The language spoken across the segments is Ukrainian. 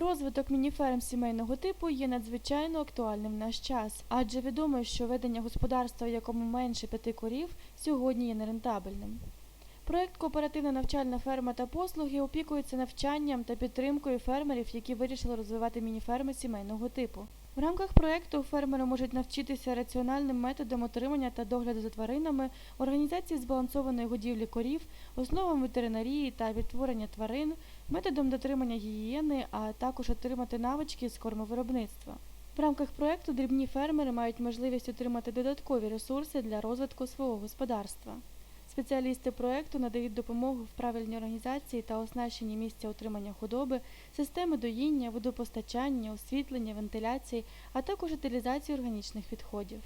Розвиток мініферм сімейного типу є надзвичайно актуальним в наш час, адже відомо, що ведення господарства, якому менше п'яти корів, сьогодні є нерентабельним. Проект Кооперативна навчальна ферма та послуги опікується навчанням та підтримкою фермерів, які вирішили розвивати мініферми сімейного типу. В рамках проекту фермери можуть навчитися раціональним методам отримання та догляду за тваринами, організації збалансованої годівлі корів, основам ветеринарії та відтворення тварин, методом дотримання гігієни, а також отримати навички з кормовиробництва. В рамках проекту дрібні фермери мають можливість отримати додаткові ресурси для розвитку свого господарства. Спеціалісти проекту надають допомогу в правильній організації та оснащенні місця утримання худоби, системи доїння, водопостачання, освітлення, вентиляції, а також утилізації органічних відходів.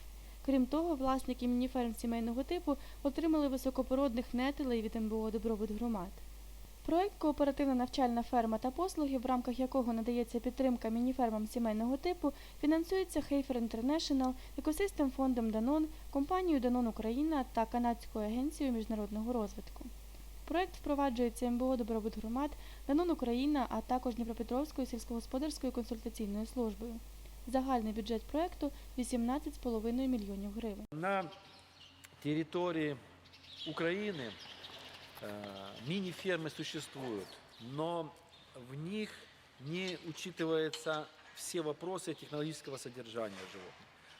Крім того, власники мініферм сімейного типу отримали високопородних нетелей від МБО Добробут громад. Проект Кооперативна навчальна ферма та послуги, в рамках якого надається підтримка мініфермам сімейного типу, фінансується Heifer International, екосистем фондом Данон, компанією Данон Україна та Канадською агенцією міжнародного розвитку. Проект впроваджується МБО Добробут громад, Данон Україна, а також Дніпропетровською сільськогосподарською консультаційною службою. Загальний бюджет проекту 18,5 мільйонів гривень. На территории Украины э, мини-фермы существуют, но в них не учитываются все вопросы технологического содержания животных.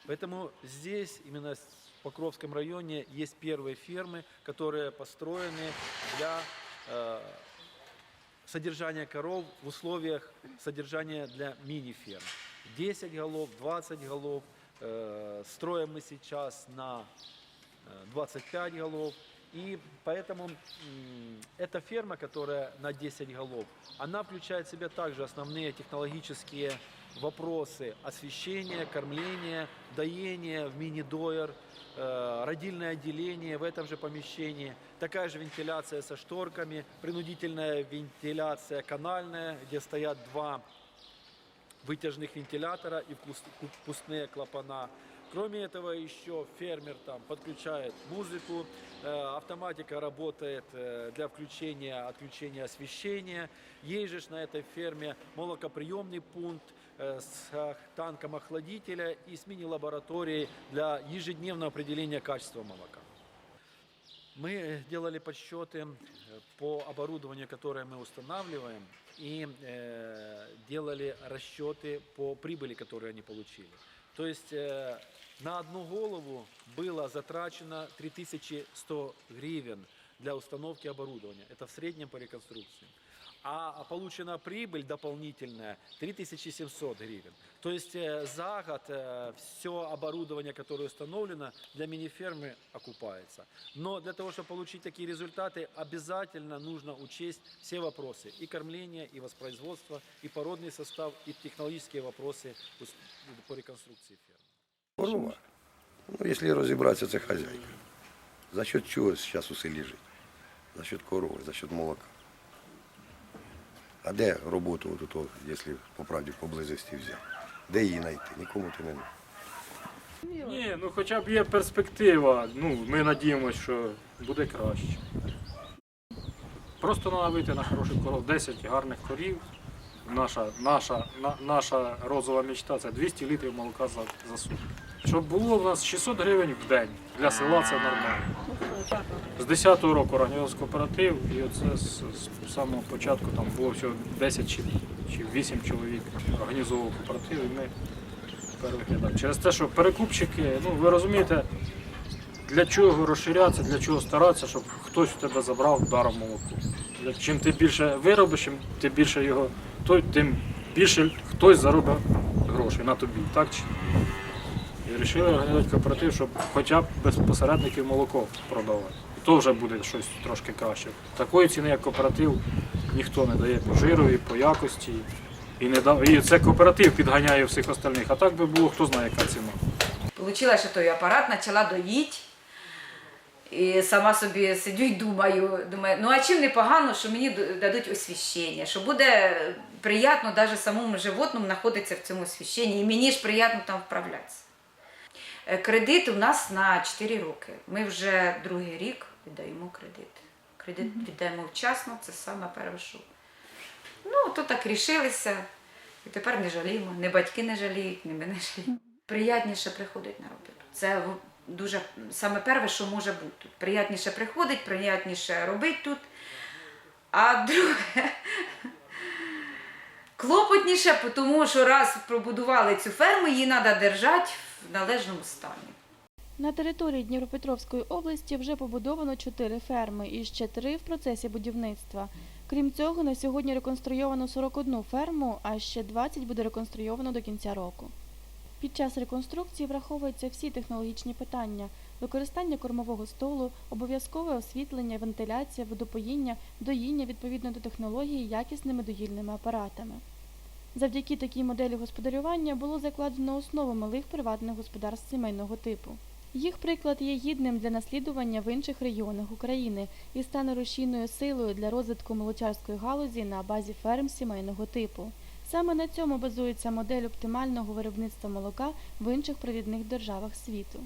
Поэтому здесь, именно в Покровском районе, есть первые фермы, которые построены для э, содержания коров в условиях содержания для мини-ферм. 10 голов, 20 голов. Э, Строим мы сейчас на э, 25 голов. И поэтому эта ферма, которая на 10 голов, она включает в себя также основные технологические вопросы освещения, кормления, доения в мини-дойер, э, родильное отделение в этом же помещении, такая же вентиляция со шторками, принудительная вентиляция канальная, где стоят два вытяжных вентилятора и впус- впускные клапана. Кроме этого еще фермер там подключает музыку, э, автоматика работает э, для включения, отключения освещения. Есть на этой ферме молокоприемный пункт э, с танком охладителя и с мини-лабораторией для ежедневного определения качества молока. Мы делали подсчеты по оборудованию, которое мы устанавливаем, и э, делали расчеты по прибыли, которые они получили. То есть э, на одну голову было затрачено 3100 гривен для установки оборудования. Это в среднем по реконструкции. А получена прибыль дополнительная 3700 гривен. То есть э, за год все оборудование, которое установлено для мини-фермы, окупается. Но для того, чтобы получить такие результаты, обязательно нужно учесть все вопросы. И кормление, и воспроизводство, и породный состав, и технологические вопросы по реконструкции ферм. Корова. Ну, якщо розібратися, це хазяйка. За счет чого зараз у селі жить? За счет корови, за счет молока. А де роботу, от ото, якщо по правді поблизості взяти? Де її знайти? Нікому ти не. Ні, ну хоча б є перспектива. Ну, ми надіємося, що буде краще. Просто треба вийти на хороших коров. 10 гарних корів. Наша, наша, на, наша розова мечта це 200 літрів молока за, за сутки. Щоб було у нас 600 гривень в день. Для села це нормально. З 10-го року організувався кооператив, і оце з, з самого початку там було всього 10 чи, чи 8 чоловік організовував кооператив, і ми перевикидав. Через те, що перекупщики, ну ви розумієте, для чого розширятися, для чого старатися, щоб хтось у тебе забрав даром молоко. Чим ти більше виробиш, чим ти більше його, то, тим більше хтось заробить грошей на тобі, так чи? І вирішили організувати кооператив, щоб хоча б без посередників молоко продавати. І то вже буде щось трошки краще. Такої ціни, як кооператив, ніхто не дає по жирові, по якості. І, не дав... і це кооператив підганяє всіх остальних. А так би було, хто знає, яка ціна. Получила ще той апарат, почала доїть. І сама собі сидю і думаю, думаю, ну а чим не погано, що мені дадуть освіщення, що буде приємно навіть самому животному знаходитися в цьому освіщенні, і мені ж приємно там вправлятися. Е, Кредит у нас на 4 роки. Ми вже другий рік віддаємо кредит. Кредит віддаємо вчасно, це саме перше. Ну, то так рішилися. І тепер не жаліємо, не батьки не жаліють, не ми не жаліємо. Приятніше приходить на роботу. Це дуже саме перше, що може бути. Приятніше приходить, приятніше робить тут. А друге, клопотніше, тому що раз пробудували цю ферму, її треба держати в належному стані. На території Дніпропетровської області вже побудовано чотири ферми і ще три в процесі будівництва. Крім цього, на сьогодні реконструйовано 41 ферму, а ще 20 буде реконструйовано до кінця року. Під час реконструкції враховуються всі технологічні питання: використання кормового столу, обов'язкове освітлення, вентиляція, водопоїння, доїння відповідно до технології якісними доїльними апаратами. Завдяки такій моделі господарювання було закладено основу малих приватних господарств сімейного типу. Їх приклад є гідним для наслідування в інших регіонах України і стане рушійною силою для розвитку молочарської галузі на базі ферм сімейного типу. Саме на цьому базується модель оптимального виробництва молока в інших провідних державах світу.